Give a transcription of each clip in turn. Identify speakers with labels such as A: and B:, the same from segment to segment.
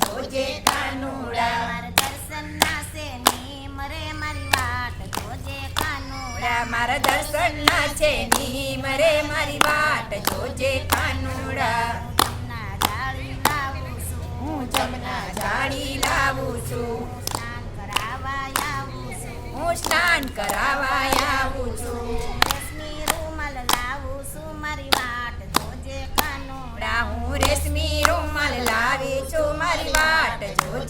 A: જોજે કાનુડા
B: મારા ના છે ની મરે મારી વાટ જોજે કાનુડા
A: મારા દર્શન ના છે નીમ રે મારી વાટ, જોજે કાનુડા.
B: ના
A: હું જમના જાળી લાવું છું
B: સ્નાન કરાવા આવું છું.
A: હું સ્નાન કરાવા આવું છું.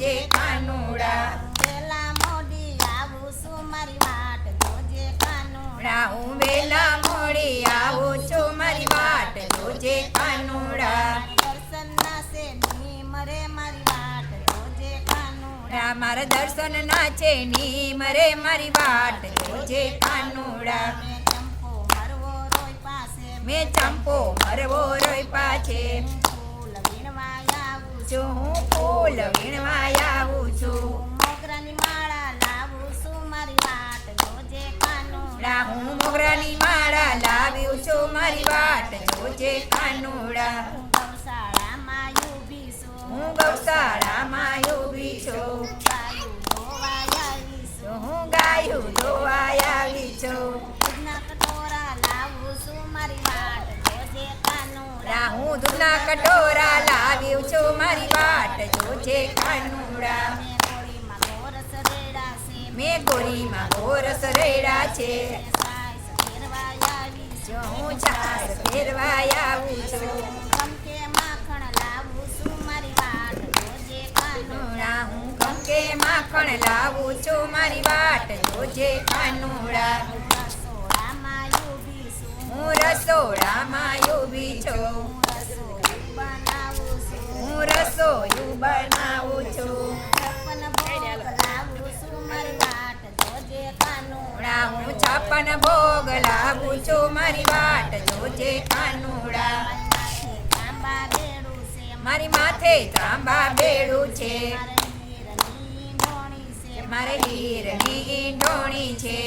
B: જોજે કાનુડા. વેલા મોડી આવું છું મારી વાટ. જોજે કાનુડા.
A: હું વેલા મોડી આવું છું મારી વાટ. જોજે કાનુડા.
B: દર્શન ના છે નીમ રે મારી વાટ. જોજે કાનુડા.
A: મારા દર્શન ના છે ની મરે મારી વાટ. જોજે કાનુડા.
B: મેં ચંપો મરવો રોય પાસે.
A: મેં ચંપો મરવો રોય પાછે
B: ફૂલ વીણવા છું
A: હું ફૂલ વીણવા આવું છું.
B: મોગરાની માળા લાવું છું મારી વાટ જોજે કાનુડા
A: હું મોગરાની માળા લાવ્યું છું મારી વાટ જોજે કાનુડા
B: ગૌશાળામાં ઊભી છું.
A: હું ગૌશાળામાં ઊભી છું.
B: દૂધના કટોરા
A: લાવ્યું છું મારી વાટ. જોજે કાનુડા.
B: મેં ગોળીમાં ગોરસ રેડા છે.
A: છે જો
B: છું
A: હું છાસ આવું છું.
B: કમકે માખણ લાવું છું મારી વાટ. જોજે કાનુડા.
A: હું કંકે
B: છપ્પન ભોગ લાવું છું મારી વાટ જોજે કાનુડા.
A: મારી
B: માથે તાંબા બેડું છે.
A: મારે
B: હીરની ઢોણી છે.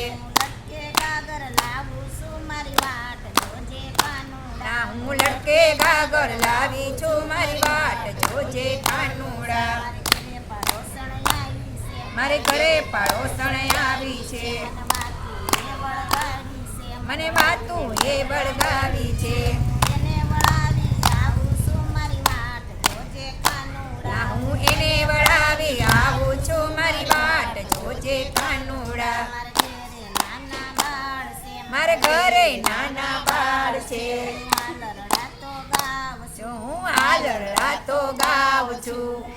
A: હું લટકે ગાગર લાવી છું મારી વાટ જોજે કાનુડા.
B: મારે ઘરે
A: પાડોસણ આવી છે. મને વાતું એ બળગાવી છે.
B: એને વળાવી આવું છું મારી વાટ. જોજે કાનુડા.
A: હું એને વળાવી આવું છું મારી વાટ. જોજે કાનુડા.
B: મારે ઘરે નાના બાળ
A: મારે ઘરે નાના બાળ
B: છે.
A: હું
B: હાલરડા તો ગાવ છું.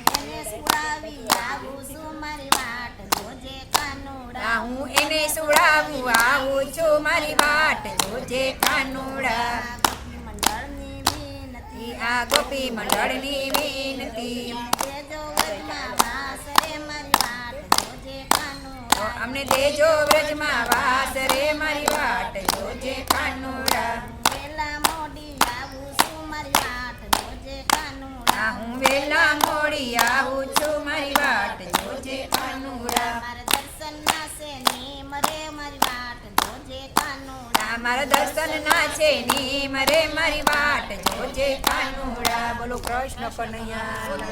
A: હું
B: એને સુડાવું આવું છું મારી વાટ જોજે કાનુડા ગોપી મંડળની વિનતી
A: આ ગોપી મંડળની વિનતી. અમને દેજો વ્રજમાં વાસ. મારા
B: દર્શન ના છે
A: ની મરે મારી વાટ જોજે કાનુડા બોલો કૃષ્ણ કનૈયા.